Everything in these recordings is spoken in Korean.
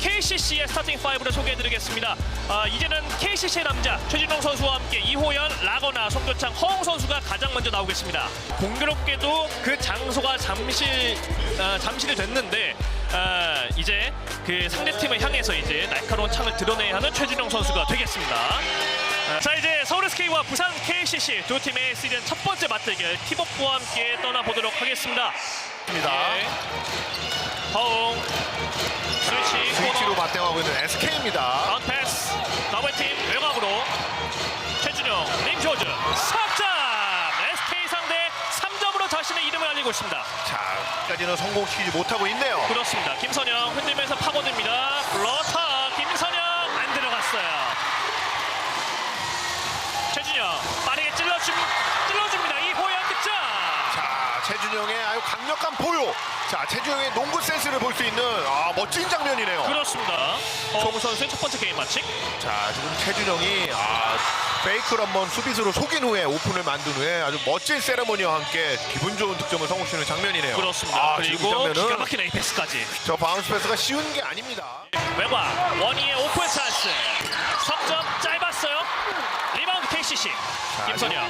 KCC의 스타팅 5를 소개해드리겠습니다. 아, 이제는 KCC의 남자 최진용 선수와 함께 이호연, 라거나, 송교창, 허웅 선수가 가장 먼저 나오겠습니다. 공교롭게도 그 장소가 잠실 아, 잠실이 됐는데 아, 이제 그 상대 팀을 향해서 이제 날카로운 창을 드러내야 하는 최진용 선수가 되겠습니다. 아, 자 이제 서울 SK와 부산 KCC 두 팀의 시즌 첫 번째 맞대결 팀워크와 함께 떠나보도록 하겠습니다. 네. 허웅 스위치 스위치로 코너 맞대응하고 있는 SK입니다. 다운 패스. 더블 팀 외곽으로 최준영 림조즈 석점! SK 상대 3점으로 자신의 이름을 알리고 있습니다. 자, 까지는 성공시키지 못하고 있네요. 그렇습니다. 김선영 흔들면서 파고듭니다. 플러터! 김선영 안 들어갔어요. 최준영 빠르게 찔러줍, 찔러줍니다. 이호연 득점! 자, 최준영의 아주 강력한 포효. 자, 최준영의 농구 센스를 볼 수 있는 아, 멋진 장면이네요. 그렇습니다 허웅 선수의 첫 번째 게임 마칭 자, 지금 최준영이 아, 페이크를 한번 수비수로 속인 후에 오픈을 만든 후에 아주 멋진 세레머니와 함께 기분 좋은 득점을 성공시키는 장면이네요. 그렇습니다 아, 지금 이 그리고 기가 장면은 막힌 에이패스까지 저 바운스 패스가 쉬운 게 아닙니다. 외곽 원희의 오픈 찬스 석점 짧았어요 리바운드 KCC 김선영.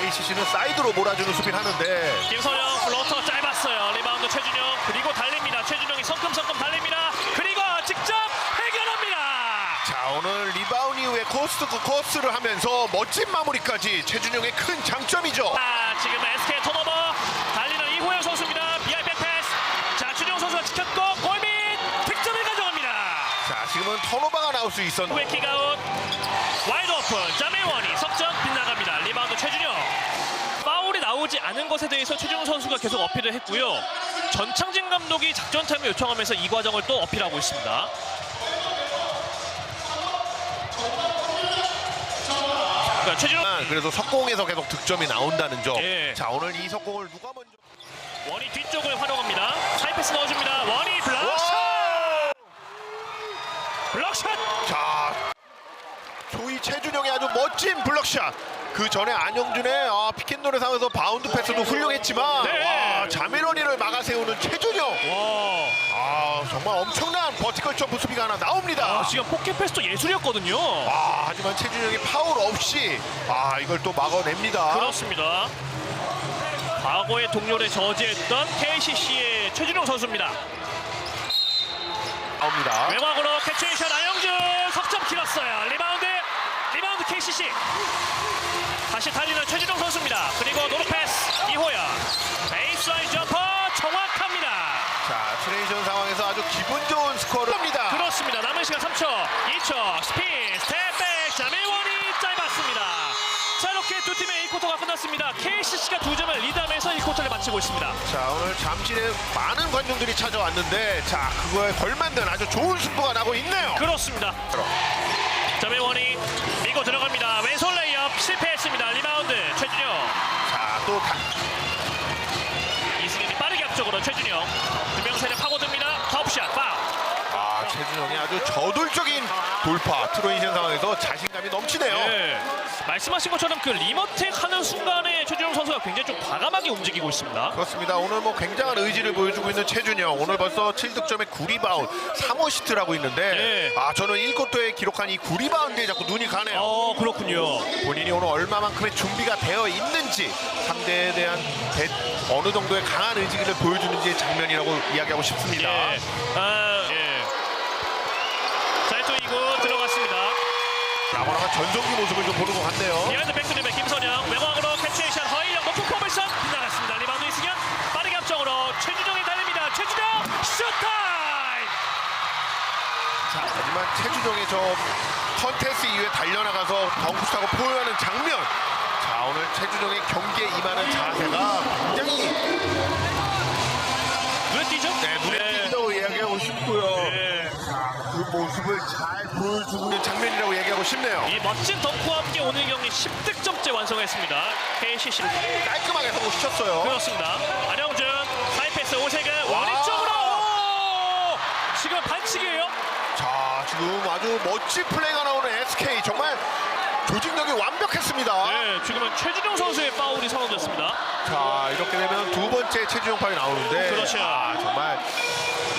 KCC는 사이드로 몰아주는 수비를 하는데. 김선영 플로터 짧았어요. 리바운드 최준영. 그리고 달립니다. 최준영이 성큼성큼 달립니다. 그리고 직접 해결합니다. 자 오늘 리바운 이후에 코스 그 코스를 하면서 멋진 마무리까지 최준영의 큰 장점이죠. 아 지금 SK 턴오버 달리는 이호영 선수입니다. 비하이 백패스. 자 준영 선수가 지켰고 골밑 득점을 가져갑니다. 자 지금은 턴오버가 나올 수 있었는데. 킥아웃. 와이드 오픈. 자메원이 석점 빗나갑니다 리바운드 최준영 나오지 않은 것에 대해서 최준영 선수가 계속 어필을 했고요 전창진 감독이 작전 타임을 요청하면서 이 과정을 또 어필하고 있습니다 그러니까 최준영 그래도 석공에서 계속 득점이 나온다는 점. 예. 자 오늘 이 석공을 누가 먼저? 원이 뒤쪽을 활용합니다 하이패스 넣어줍니다 원이 블락샷 블락샷 자 조이 최준영의 아주 멋진 블럭샷. 그 전에 안영준의 아, 피켓놀의 상에서 바운드 패스도 훌륭했지만 네. 와, 자메로니를 막아 세우는 최준영. 와 아 정말 엄청난 버티컬 점프 수비가 하나 나옵니다. 아, 지금 포켓 패스도 예술이었거든요 아, 하지만 최준영이 파울 없이 아 이걸 또 막아냅니다. 그렇습니다. 과거의 동료를 저지했던 KCC의 최준용 선수입니다. 나옵니다. 외곽으로 캐치샷 안영준 석점 길었어요. 리바운드 리바운드 KCC 다시 달리는 최준용 선수입니다. 그리고 노루 패스 이호연 베이스라인 점퍼 정확합니다. 자 트레이션 상황에서 아주 기분 좋은 스코어를 합니다. 그렇습니다. 남은 시간 3초, 2초, 스핀, 스텝백, 자밀원이 짧았습니다. 자 이렇게 두 팀의 1쿼터가 끝났습니다. KCC가 두 점을 리드하면서 1쿼터를 마치고 있습니다. 자 오늘 잠실에 많은 관중들이 찾아왔는데 자 그거에 걸맞는 아주 좋은 승부가 나고 있네요. 그렇습니다. 자밀원이 밀고 들어갑니다. 왼 리바운드 최준영. 자또 이승현이 빠르게 앞쪽으로 최준영. 두명세를 파고듭니다. 톱샷 파울. 아, 최준영이 아주 저돌적인 돌파 트레이션 상황에서 자신감이 넘치네요. 네. 말씀하신 것처럼 그 리머텍 하는 순간에 최준영 선수가 굉장히 좀 과감하게 움직이고 있습니다. 그렇습니다. 오늘 뭐 굉장한 의지를 보여주고 있는 최준영. 오늘 벌써 7득점에 9리바운, 3어시트를 하고 있는데 네. 아 저는 1쿼터에 기록한 이 9리바운드에 자꾸 눈이 가네요. 어 그렇군요. 본인이 오늘 얼마만큼의 준비가 되어 있는지 상대에 대한 대- 어느 정도의 강한 의지를 보여주는지의 장면이라고 이야기하고 싶습니다. 예. 아, 예. 자, 또 이거 들어갔습니다. 라거나가 전성기 모습을 좀 보는 것 같네요. 비하인드 백스텝의 김선영 외곽으로 캐치샷 허이영 높은 포물선 나갔습니다. 리바운드 이승현 빠르게 앞쪽으로 최준영이 달립니다. 최준영 슛타임. 자, 하지만 최준영의 저 컨테스트 이후에 달려나가서 덩크하고 포효하는 장면. 자, 오늘 최준영의 경기에 임하는 자세가 굉장히 눈에 띄죠? 네, 눈에 띈다고 이야기하고 싶고요. 모습을 잘 보여주고 있는 장면이라고 얘기하고 싶네요. 이 멋진 덩크와 함께 오늘 경기 10득점째 완성했습니다. KCC 깔끔하게 성공시켰어요. 그렇습니다. 안영준 하이패스 오세근 와. 원위 쪽으로 오! 지금 반칙이에요. 자, 지금 아주 멋진 플레이가 나오는 SK. 정말 조직력이 완벽했습니다. 네, 지금은 최준용 선수의 파울이 선언됐습니다. 자 이렇게 되면 두 번째 최준용 팔이 나오는데 그렇죠. 아, 정말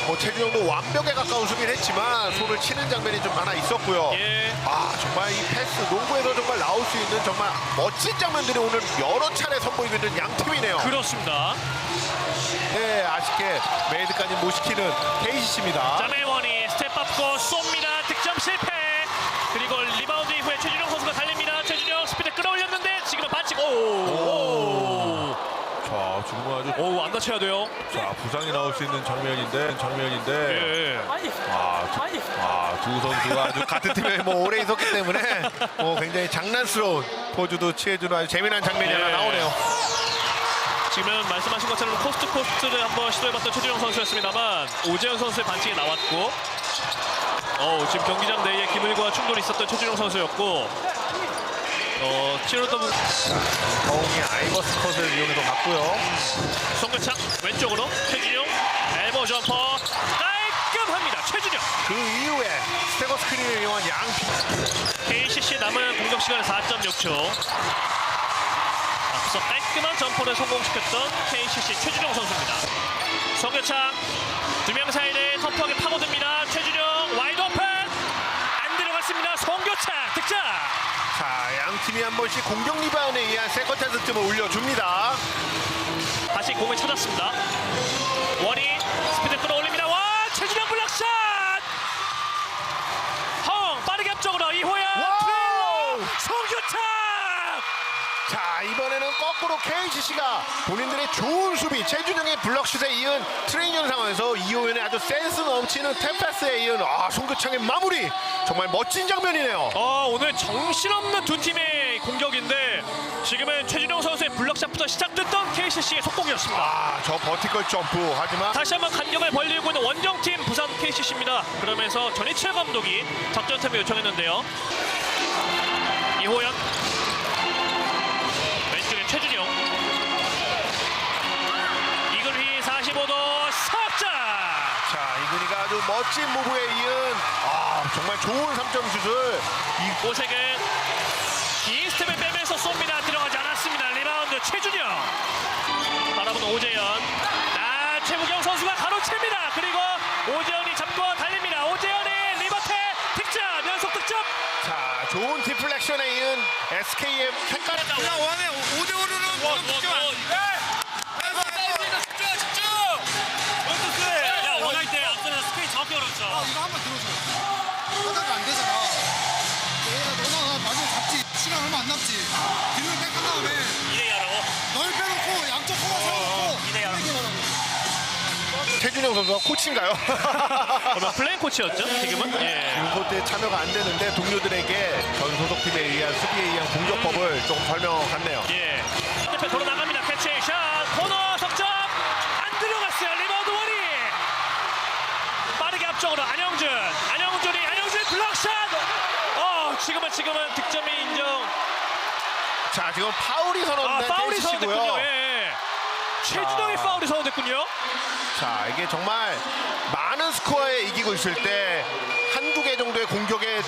뭐 최준용도 완벽에 가까운 수비를 했지만 손을 치는 장면이 좀 하나 있었고요. 예. 아 정말 이 패스 농구에서 정말 나올 수 있는 정말 멋진 장면들이 오늘 여러 차례 선보이고 있는 양 팀이네요. 그렇습니다. 네 아쉽게 메이드까지 못 시키는 KCC입니다. 자멜원이 스텝업고 쏩니다. 득점 실패. 그리고 리바운드 이후에 최준용 선수가 달립니다. 최준용 스피드 끌어올렸는데 지금은 반칙. 오. 오. 자 지금은 아주 오, 안 다쳐야 돼요. 자 부상이 나올 수 있는 장면인데 장면인데 예. 아, 두, 아, 두 선수가 아주 같은 팀에 뭐 오래 있었기 때문에 뭐 굉장히 장난스러운 포즈도 취해주는 아주 재미난 장면이 하나 예. 나오네요. 지금 말씀하신 것처럼 코스트 코스트를 한번 시도해봤던 최준용 선수였습니다만 오재현 선수의 반칙이 나왔고 어, 지금 경기장 내에 김일과 충돌이 있었던 최준용 선수였고 어, 치료던 허웅이 아이버스 컷을 이용해서 갔고요. 송교창 왼쪽으로 최준용 엘보 점퍼 깔끔합니다. 최준용. 그 이후에 스테거 스크린을 이용한 양 팀. KCC 남은 공격 시간 4.6초. 앞서 깔끔한 점퍼를 성공시켰던 KCC 최준용 선수입니다. 송교창 두 명 사이를 터프하게 파고듭니다 최준용 와이드 오픈 안 들어갔습니다 송교창 득점 자, 양 팀이 한 번씩 공격 리바운드에 의한 세컨드 득점을 올려줍니다. 다시 공을 찾았습니다 원이 스피드 끌어올립니다 와 최준용 블락샷 허웅 빠르게 앞쪽으로 이호연 와우! 트레일러 송교창 자, 이번에는 거꾸로 KCC가 본인들의 좋은 수비, 최준영의 블럭슛에 이은 트레이닝 상황에서 이호연의 아주 센스 넘치는 탭패스에 이은 아, 송교창의 마무리. 정말 멋진 장면이네요. 어, 오늘 정신없는 두 팀의 공격인데 지금은 최준용 선수의 블럭샷부터 시작됐던 KCC의 속공이었습니다. 아, 저 버티컬 점프. 하지만 다시 한번 간격을 벌리고 있는 원정팀 부산 KCC입니다. 그러면서 전희철 감독이 작전 템을 요청했는데요. 이호연 왼쪽에 최준용 이글휘 45도 석자 자, 이근이가 아주 멋진 무브에 이은 아, 정말 좋은 3점 슛을 이 오색은 긴 스텝을 빼면서 쏩니다. 들어가지 않았습니다. 리바운드 최준영. 바라보는 오재현. 아, 최무경 선수가 가로챕니다. 그리고 오재현이 잡고 달립니다. 오재현의 리버테 득점, 연속 득점. 자, 좋은 디플렉션에 이은 SK의 색깔 그냥 원해 오대오르는 원, 원, 원. 최준영 선수가 코치인가요? 그러면 플레인 코치였죠, 지금은? 예. 윤코트에 참여가 안 되는데 동료들에게 전 소속팀에 의한 수비에 의한 공격법을 조금 설명했네요. 예. 옆에 돌아 나갑니다. 캐치 샷 코너 석점 안 들어갔어요. 리바운드 원이 빠르게 앞쪽으로 안영준 안영준이 안영준 블락샷. 어 지금은 지금은 득점이 인정. 자, 지금 파울이 아 선언된 파울이 KCC고요. 선언됐군요. 예. 최준영의 자. 파울이 선언됐군요. 자, 이게 정말 많은 스코어에 이기고 있을 때 한두 개 정도의 공격에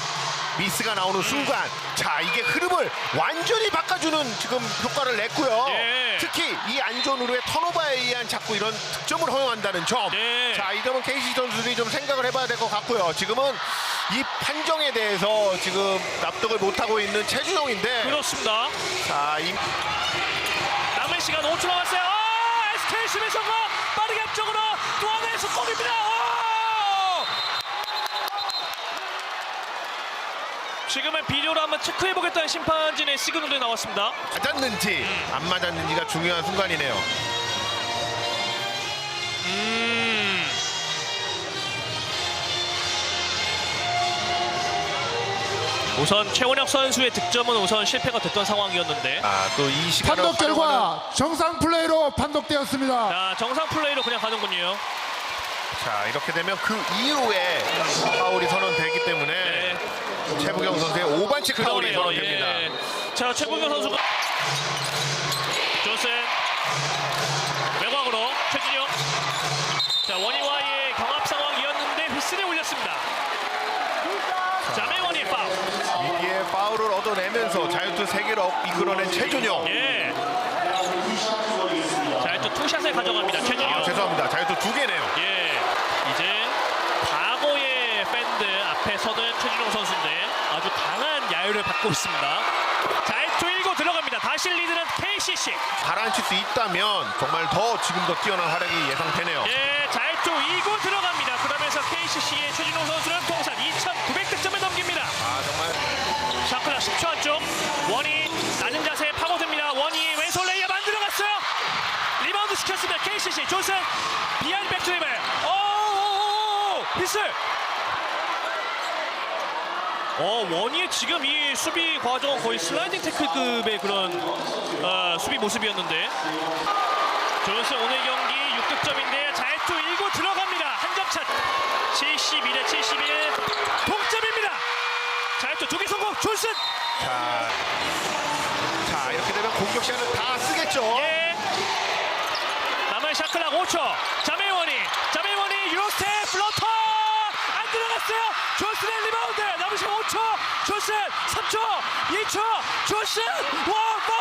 미스가 나오는 순간 자, 이게 흐름을 완전히 바꿔주는 지금 효과를 냈고요. 예. 특히 이 안전으로의 턴오버에 의한 자꾸 이런 득점을 허용한다는 점. 네. 자, 이 점은 KC 선수들이 좀 생각을 해봐야 될 것 같고요. 지금은 이 판정에 대해서 지금 납득을 못하고 있는 최준영인데 그렇습니다. 자, 이 남은 시간 5초 남았어요. 수비 성공. 빠르게 앞쪽으로 또 하나의 속공입니다. 오! 지금은 비디오로 한번 체크해보겠다는 심판진의 시그널이 나왔습니다. 맞았는지 안 맞았는지가 중요한 순간이네요. 우선 최원혁 선수의 득점은 우선 실패가 됐던 상황이었는데 아, 또 이 시간을 판독 결과 정상 플레이로 판독되었습니다. 자 정상 플레이로 그냥 가는군요. 자 이렇게 되면 그 이후에 파울이 선언되기 때문에 네. 최부경 선수의 오반칙 파울이 그러네요. 선언됩니다. 예. 자 최국영 선수가 조슨 외곽으로 최준영 자 원희와의 경합 상황이었는데 휘슬이 울렸습니다. 자 매원이 파울 위기에 파울을 얻어 걷어내면서 자유투 세개로 이 끌어낸 최준용. 예. 자, 일단 투샷을 가져갑니다. 최준용. 아, 죄송합니다. 자유투 두 개네요 예. 이제 과거의 팬들 앞에 서는 최준용 선수인데 아주 강한 야유를 받고 있습니다. 자이투 1고 들어갑니다. 다시 리드는 KCC. 가라앉힐 수 있다면 정말 더 지금 더 뛰어난 활약이 예상되네요. 예, 자이투 2고 들어갑니다. 그러면서 KCC의 최준용 선수는 통산 2,900득점을 넘깁니다. 아 정말 샤크라 10초 안쪽 원이 낮은 자세에 파고듭니다. 원이 왼손 레이업 안 들어갔어요. 리바운드 시켰습니다. KCC 조슨 비하인드 백트리블. 오오오오 미슬. 어 원희의 지금 이 수비 과정은 거의 슬라이딩 태클급의 그런 어, 수비 모습이었는데 존슨 오늘 경기 6득점인데 자유투 1구 들어갑니다. 한 점 차. 71대 71 동점입니다. 자유투 두개 성공 존슨. 자, 자 이렇게 되면 공격 시간을 다 쓰겠죠. 예. 남은 샤클락 5초. 자메원이 자메원이 유로스텝 플로터 안 들어갔어요. 존슨의 리바운드 남은 시간 5초. 존슨 3초 2초 존슨 와파